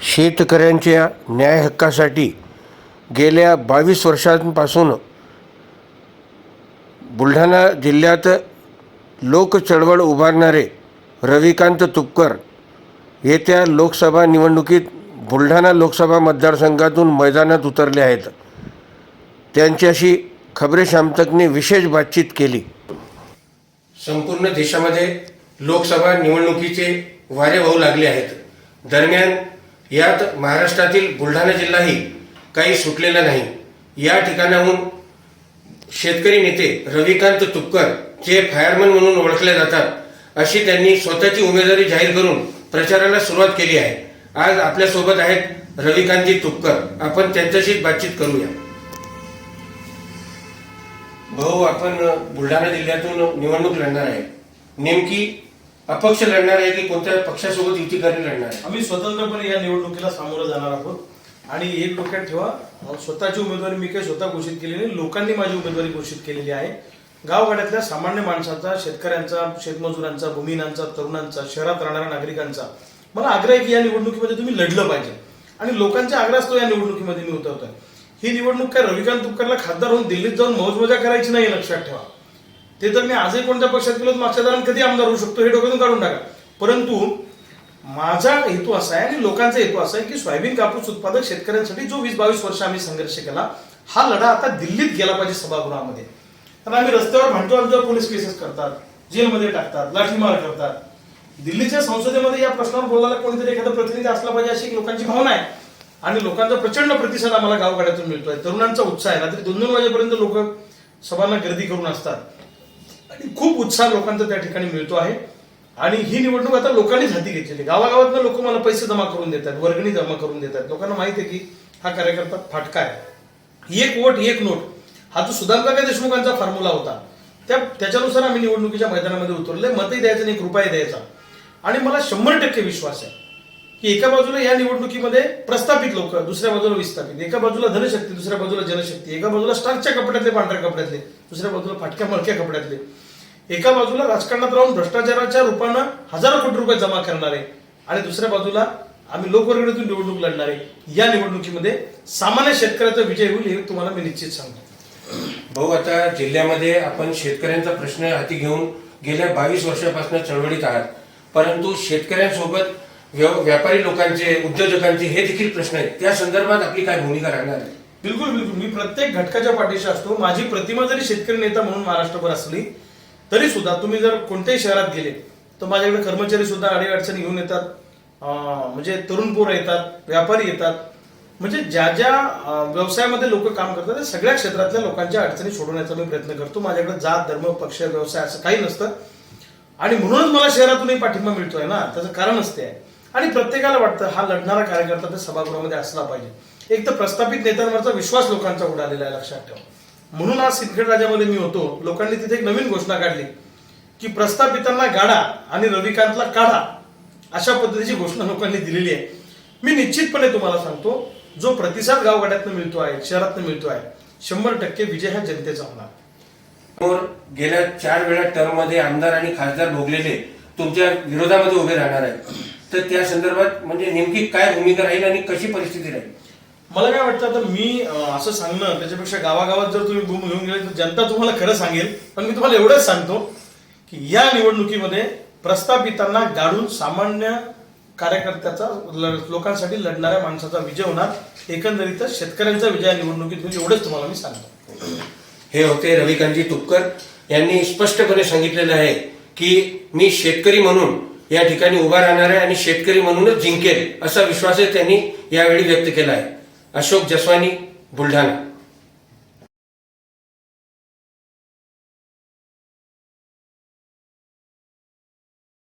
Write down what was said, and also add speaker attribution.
Speaker 1: शेतकऱ्यांच्या न्याय हक्कासाठी गेल्या बावीस वर्षांपासून बुलढाणा जिल्ह्यात लोकचळवळ उभारणारे रविकांत तुपकर येत्या लोकसभा निवडणुकीत बुलढाणा लोकसभा मतदारसंघातून मैदानात उतरले आहेत. त्यांच्याशी खबरेशामतकने विशेष बातचीत केली. संपूर्ण देशामध्ये लोकसभा निवडणुकीचे वारे वाहू लागले आहेत. दरम्यान यात महाराष्ट्रातील बुलढाणा जिल्हाही काही सुटलेला नाही. या ठिकाणाहून शेतकरी नेते रविकांत तुपकर जे फायरमन म्हणून ओळखले जातात अशी त्यांनी स्वतःची उमेदवारी जाहीर करून प्रचाराला सुरुवात केली आहे. आज आपल्यासोबत आहेत रविकांतजी तुपकर. आपण त्यांच्याशी बातचीत करूया. भाऊ आपण बुलढाणा जिल्ह्यातून निवडणूक लढणार आहे. नेमकी अपक्ष लढणार आहे की कोणत्या पक्षासोबत युती करणे लढणार आहे?
Speaker 2: आम्ही स्वतंत्रपणे या निवडणुकीला सामोरं जाणार आहोत. आणि एक डोक्यात ठेवा स्वतःची उमेदवारी मी काही स्वतः घोषित केलेली नाही लोकांनी माझी उमेदवारी घोषित केलेली आहे. गावगाड्यातल्या सामान्य माणसाचा शेतकऱ्यांचा शेतमजुरांचा भूमिहीनांचा तरुणांचा शहरात राहणाऱ्या नागरिकांचा मला आग्रह आहे की या निवडणुकीमध्ये तुम्ही लढलं पाहिजे. आणि लोकांच्या आग्रहास्तव या निवडणुकीमध्ये मी उतरतोय. ही निवडणूक काय रविकांत तुपकरला खासदार होऊन दिल्लीत जाऊन मौजमजा करायची नाही लक्षात ठेवा. ते तर मी आजही कोणत्या पक्षात गेलो मागच्या दारात कधी आमदार होऊ शकतो हे डोक्यातून काढून टाका. परंतु माझा हेतू असा आहे आणि लोकांचा हेतू असा आहे की सोयाबीन कापूस उत्पादक शेतकऱ्यांसाठी जो वीस बावीस वर्ष आम्ही संघर्ष केला हा लढा आता दिल्लीत गेला पाहिजे सभागृहामध्ये. कारण आम्ही रस्त्यावर म्हणतो आमच्यावर पोलीस केसेस करतात जेलमध्ये टाकतात लाठीमार करतात. दिल्लीच्या संसदेमध्ये या प्रश्नावर बोलायला कोणीतरी एखादा प्रतिनिधी असला पाहिजे अशी लोकांची भावना आहे. आणि लोकांचा प्रचंड प्रतिसाद आम्हाला गावगाड्यातून मिळतोय. तरुणांचा उत्साह आहे. रात्री दोन दोन वाजेपर्यंत लोक सभांना गर्दी करून असतात. आणि खूप उत्साह लोकांचा त्या ठिकाणी मिळतो आहे. आणि ही निवडणूक आता लोकांनीच हाती घेतलेली आहे. गावागावातनं लोक मला पैसे जमा करून देतात वर्गणी जमा करून देतात. लोकांना माहिती आहे की हा कार्यकर्ता फाटका आहे. एक वोट एक नोट. हा जो सुधाकर देशमुखांचा फॉर्म्युला होता त्या त्याच्यानुसार आम्ही निवडणुकीच्या मैदानामध्ये उतरले मतही द्यायचं नाही एक रुपये द्यायचा. आणि मला शंभर टक्के विश्वास आहे. की एका बाजूला या निवडणुकीमध्ये प्रस्थापित लोक दुसऱ्या बाजूला विस्थापित. एका बाजूला धनशक्ती दुसऱ्या बाजूला जनशक्ती. एका बाजूला स्टारच्या कपड्यातले पांढऱ्या कपड्यातले दुसऱ्या बाजूला फाटक्या मळक्या कपड्यातले. एका बाजूला राजकारणात राहून भ्रष्टाचाराच्या रूपानं हजारो कोटी रुपये जमा करणारे आणि दुसऱ्या बाजूला आम्ही लोकवर्गणीतून निवडणूक लढणारे या निवडणुकीमध्ये सामान्य शेतकऱ्याचा विजय होईल हे तुम्हाला मी निश्चित सांगतो.
Speaker 1: भाऊ आता जिल्ह्यामध्ये आपण शेतकऱ्यांचा प्रश्न हाती घेऊन गेल्या बावीस वर्षापासून चळवळीत आहात. परंतु शेतकऱ्यांसोबत व्यापारी लोकांचे उद्योजकांचे हे देखील प्रश्न आहेत. त्या संदर्भात आपली काय भूमिका राहणार आहे?
Speaker 2: बिलकुल बिलकुल. मी प्रत्येक घटकाच्या पाठीशी असतो. माझी प्रतिमा जरी शेतकरी नेता म्हणून महाराष्ट्रभर असली तरी सुद्धा तुम्ही जर कोणत्याही शहरात गेले तर माझ्याकडे कर्मचारी सुद्धा अडीअडचणी घेऊन येतात. म्हणजे तरुण पोरं येतात व्यापारी येतात. म्हणजे ज्या ज्या व्यवसायामध्ये लोक काम करतात त्या सगळ्या क्षेत्रातल्या लोकांच्या अडचणी सोडवण्याचा मी प्रयत्न करतो. माझ्याकडे जात धर्म पक्ष व्यवसाय असं काही नसतं. आणि म्हणूनच मला शहरातूनही पाठिंबा मिळतोय ना? त्याचं कारणच ते आहे. आणि प्रत्येकाला वाटतं हा लढणारा कार्यकर्ता त्या सभागृहामध्ये असला पाहिजे. एक तर प्रस्थापित नेत्यांवरचा विश्वास लोकांचा उडालेला आहे लक्षात ठेवा. म्हणून आज सिंदखेड राजामध्ये मी होतो लोकांनी तिथे एक नवीन घोषणा काढली की प्रस्थापितांना गाडा आणि रविकांतला काढा अशा पद्धतीची घोषणा लोकांनी दिलेली आहे. मी निश्चितपणे तुम्हाला सांगतो जो प्रतिसाद गावगाड्यातनं मिळतो आहे शहरातनं मिळतो आहे शंभर टक्के विजय हा जनतेचा होणार.
Speaker 1: गेल्या चार वेळा टर्ममध्ये आमदार आणि खासदार भोगलेले तुमच्या विरोधामध्ये उभे राहणार आहेत. तर त्या संदर्भात म्हणजे नेमकी काय भूमिका राहील आणि कशी परिस्थिती राहील?
Speaker 2: मला काय वाटतं आता मी असं सांगणं त्याच्यापेक्षा गावागावात जर तुम्ही बूम घेऊन गेले तर जनता तुम्हाला खरं सांगेल. पण मी तुम्हाला एवढंच सांगतो की या निवडणुकीमध्ये प्रस्थापितांना गाडून सामान्य कार्यकर्त्याचा लोकांसाठी लढणाऱ्या माणसाचा विजय होणार. एकंदरीतच शेतकऱ्यांचा विजय निवडणुकीत होईल एवढंच तुम्हाला मी सांगतो.
Speaker 1: हे होते रविकांतजी तुपकर. यांनी स्पष्टपणे सांगितलेलं आहे की मी शेतकरी म्हणून या ठिकाणी उभा राहणार आहे आणि शेतकरी म्हणूनच जिंकेल असा विश्वासही त्यांनी यावेळी व्यक्त केला आहे. अशोक जसवानी बुलढाणा.